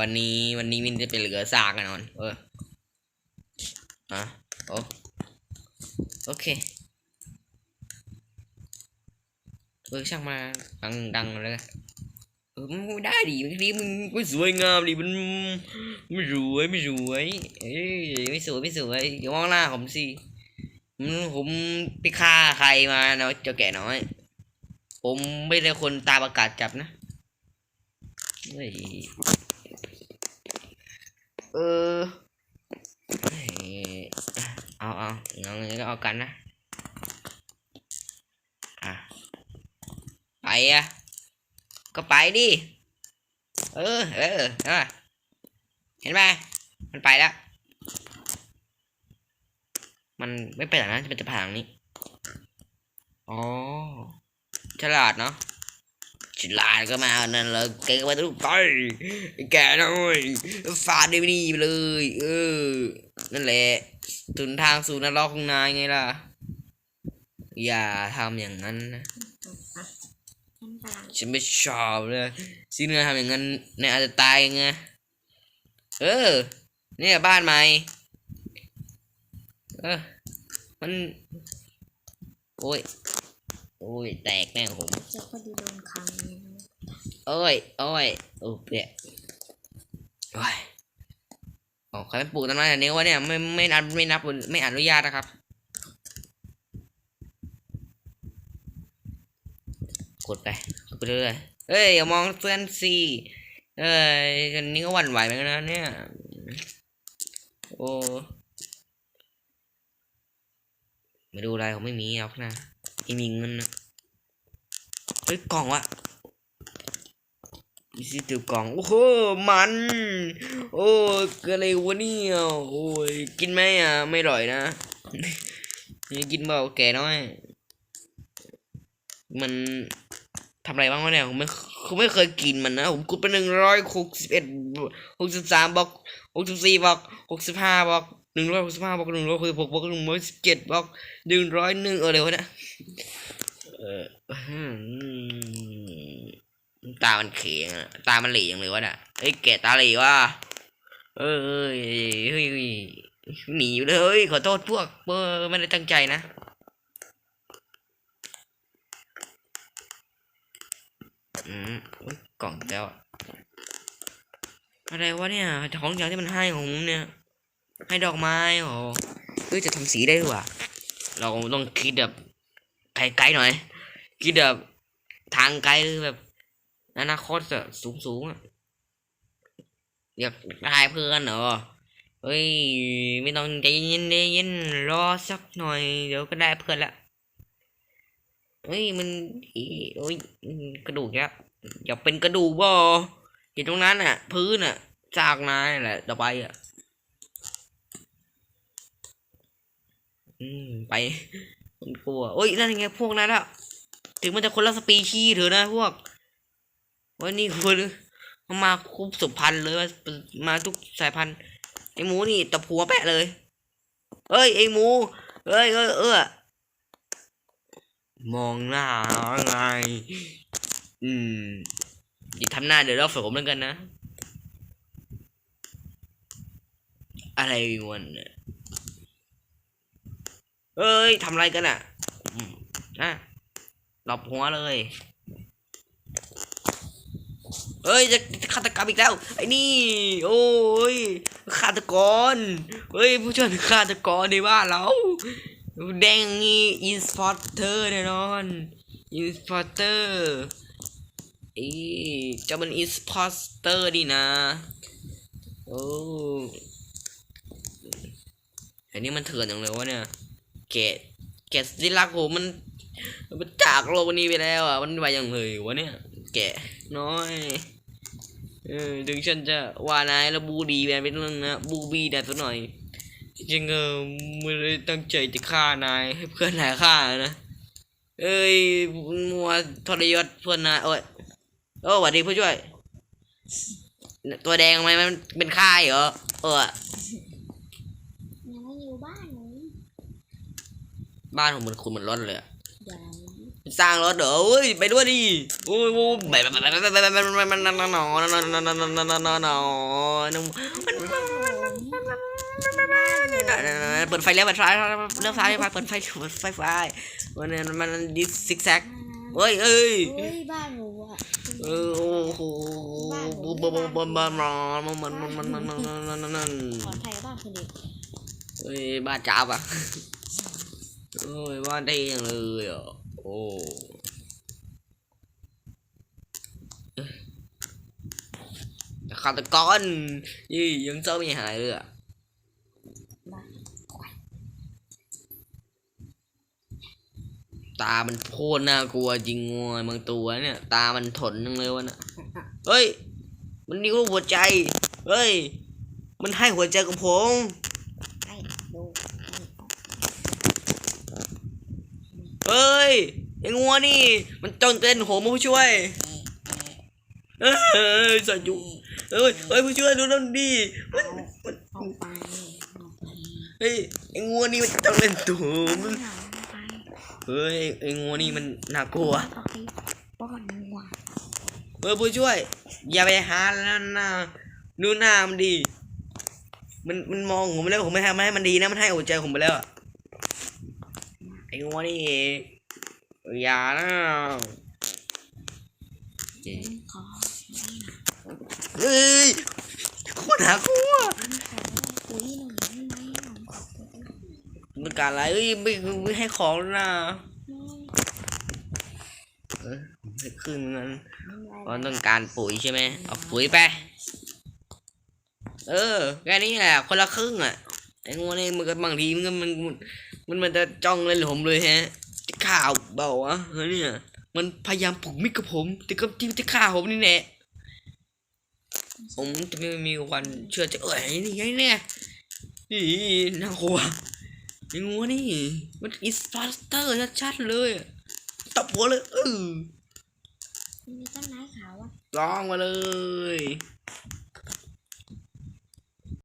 วันนี้วันนี้มินจะเป็นเหลือซากแน่นอน เอออะโอโอเคเออช่างมาดังดังเลยเออมไม่ได้ดิทีมึงไม่สวยงามดิมันไม่สวยไม่สวยเอ้ยไม่สวยไม่สวยอย่ามองหน้าผมสิผมไปฆ่าใครมาเนาะเจ้าแก่น้อย ผมไม่ได้คนตาประกาศจับนะเฮ้ย เออเอาเอาเอางั้ก็เอากันนะ อะ ไปอะ ก็ไปดิ เออ เออเออเห็นไหมมันไปแล้ว มันไม่ไปหลังนั้นมันจะผ่านหลังนี้ อ๋อ ฉลาดเนาะ ฉลาดก็มานั่นเลยเก่งไปทุกไปไอ้แกน้อยฟาดได้ไม่ดีเลย เออ นั่นแหละถึงทางสู่นรกของนายไงล่ะ อย่าทำอย่างนั้นนะฉันไม่ชอบเลยซีเนื้อทำอย่างนั้นนายอาจจะตายไงเออเนี่ยบ้านใหม่เออมัน โอ้ย โอ้ยแตกแน่ผมเจ้าก็ดีโดนขังอยู่นะโอ้ยโอ้ยโอ้เปียโอ้ยโอ้ใครไปปลูกต้นไม้แบบนี้วะเนี่ยไม่ไม่นับไม่นับไม่อนุญาตนะครับ กดไปกดไปเรื่อยๆเฮ้ยอย่ามองเพื่อนสิเอ้ยอันนี้ก็หวั่นไหวเหมือนกันนะเนี่ย โอ้ไม่ดูอะไรผมไม่มีเอาข้างหนะ ไม่มีเงินนะเฮ้ยกล่องวะอีซี่ติวกล่อง โอ้โห มัน โอ้เกิดอะไรวะเนี่ยโอ้ย กินไหมอะ ไม่อร่อยนะนี่กินเปล่าแก่น้อย มันทำอะไรบ้างวะเนี่ยผมไม่ผมไม่เคยกินมันนะ ผมกดไปหนึ่งร้อยหกสิบเอ็ดหกสิบสามบอกหกสิบสี่บอกหกสิบห้าบอก หนึ่งร้อยหกสิบห้าบอกหนึ่งร้อยหกสิบหกบอกหนึ่งร้อยสิบเจ็ดบอกหนึ่งร้อยหนึ่งเออเดี๋ยวนะเออตา มันเขียงตา มันหลีอย่างเลยวะน่ะเฮ้ยแกตาหลีวะเอ้ยเฮ้ยหนีเลยเฮ้ยขอโทษพวกเบออไม่ได้ตั้งใจนะอืมกล่องแล้วอะอะไรวะเนี่ยของอย่างที่มันให้ของผมเนี่ย ให้ดอกไม้โอ้เฮ้ยจะทำสีได้ด้วยว่ะเราต้องคิดแบบไกลๆหน่อย คิดแบบทางไกลคือแบบอนาคตอะสูงสูงๆอะอยากได้เพื่อนเหรอเฮ้ยไม่ต้องใจเย็นใจเย็นรอสักหน่อย เดี๋ยวก็ได้เพื่อนละเฮ้ยมันโอ้ยกระดูกเนี่ยอย่าเป็นกระดูกบ่อยู่ตรงนั้นอะพื้นอะจากนายแหละต่อไปอะ อืมไปมันกลัวโอ้ยนั่นไงพวกนั้นอะถึงมันจะคนละสปีชีส์เถอะนะพวกวันนี้คือมันมาคุบสุพันธ์เลยมาทุกสายพันธุ์ไอหมูนี่ตะพัวแปะเลยเอ้ยไอหมูเอ้ยเอ้ยเออมองหน้าไง อืมอย่าทำหน้าเดี๋ยวเราฝืนผมแล้วกันนะ อะไรวันเนี่ย เอ้ยทำอะไรกันอะอืมอะหลบหัวเลยเอ้ยจะฆาตกรรมอีกแล้วไอ้นี่ โอ้ยฆาตกรเฮ้ยผู้ช่วยฆาตกรในบ้านเราแดงงี้อินสปอร์เตอร์แน่นอนอินสปอร์เตอร์อีจะมันอินสปอร์เตอร์ดีนะโอ้อันนี้มันเถื่อนอย่างเลยวะเนี่ย แกะแกะที่รักผมมันมันจากโลกนี้ไปแล้วอะมันไปอย่างเลยวะเนี่ยแกะน้อยเออถึงฉันจะว่านายแล้วบูดีแบนเป็นเรื่องนะบูบีแต่ตัวหน่อยจริงเออไม่ได้ตั้งใจจะฆ่านายให้เพื่อนนายฆ่านะเอ้ยมัวทรยศเพื่อนนายโอ้ยโอ้สวัสดีผู้ช่วย ตัวแดงทำไมมันเป็นค่ายเหรอเออ ยังไม่อยู่ บ้านเลยบ้านผมเหมือนคุณเหมือนรถเลยอะเดี๋ยวสร้างรถเด้อเอ้ยไปด้วยดิโอ้ยโอ้ยไปไปไปไปไปไปไปไปไปมันนอนนอนนอนนอนนอนนอนนอนนอนนอนนอนเปิดไฟแล้วเปิดไฟเริ่มไฟเปิดไฟเปิดไฟไฟมันมันดิซิกแซกเฮ้ยเอ้ยเฮ้ยบ้านหนูอะเออโอ้โหบนบนบนบนมันมันมันมันมันมันมันมันมันปลอดภัยกับบ้านคนเดียวเฮ้ยบ้านจ้าบอะ เอ้ยบ้านได้ยังเลยอะโอ้ฆาตกรยี่ยังเจ้าไม่หายเลยอะตา มันโคตรน่ากลัวจริงงวยบางตัวเนี่ย ตา มันถนจังเลยวะน่ะเฮ้ย มันนิ้วหัวใจ เฮ้ย มันให้หัวใจกับผม ไอ้ดู เฮ้ยไอ้งัวนี่ มันจ้องเต้นโหมผู้ช่วย เอ้ยสายุเอ้ยเฮ้ยผู้ช่วยดูนั่นดิมันเอาไปเอาไปเฮ้ยไอ้งัวนี่มันจ้องเล่นตัวมันเอาไปเฮ้ยไอ้งัวนี่มันน่ากลัวเอาไปป้อนงัวเฮ้ยผู้ช่วย อย่าไปหาแล้วนะดูหน้ามันดี มันมันมองผมไปแล้วผมไม่ให้ไม่ให้มันดีนะมันให้หัวใจผมไปแล้วอะ ไอ้งัวนี่อย่านะเจ๊ขอเฮ้ยโคตรน่ากลัวปุ๋ยหน่อยได้ไหมอะต้องการอะไรเอ้ยไม่ไม่ให้ของแล้วนะเออให้ครึ่งเงินเพราะต้องการปุ๋ยใช่ไหมเอาปุ๋ยไป เออแค่นี้แหละคนละครึ่งอะ ไอ้งูนี่มันก็บางทีมันก็มันมันมันมันจะจ้องเล่นผมเลยฮะ จะข่าวเบาวะเฮ้ยเนี่ย มันพยายามผูกมิตรกับผม แต่ก็ที่จะฆ่าผมนี่แหละผมจะไม่มีวันเชื่อใจเอ้ยนี่ไงเนี่ยนี่น่ากลัวไอ้งูนี่ มันอิสปาสเตอร์ชัดๆเลยอะตบหัวเลยเออมีต้นไม้ขาวอะร้องมาเลยม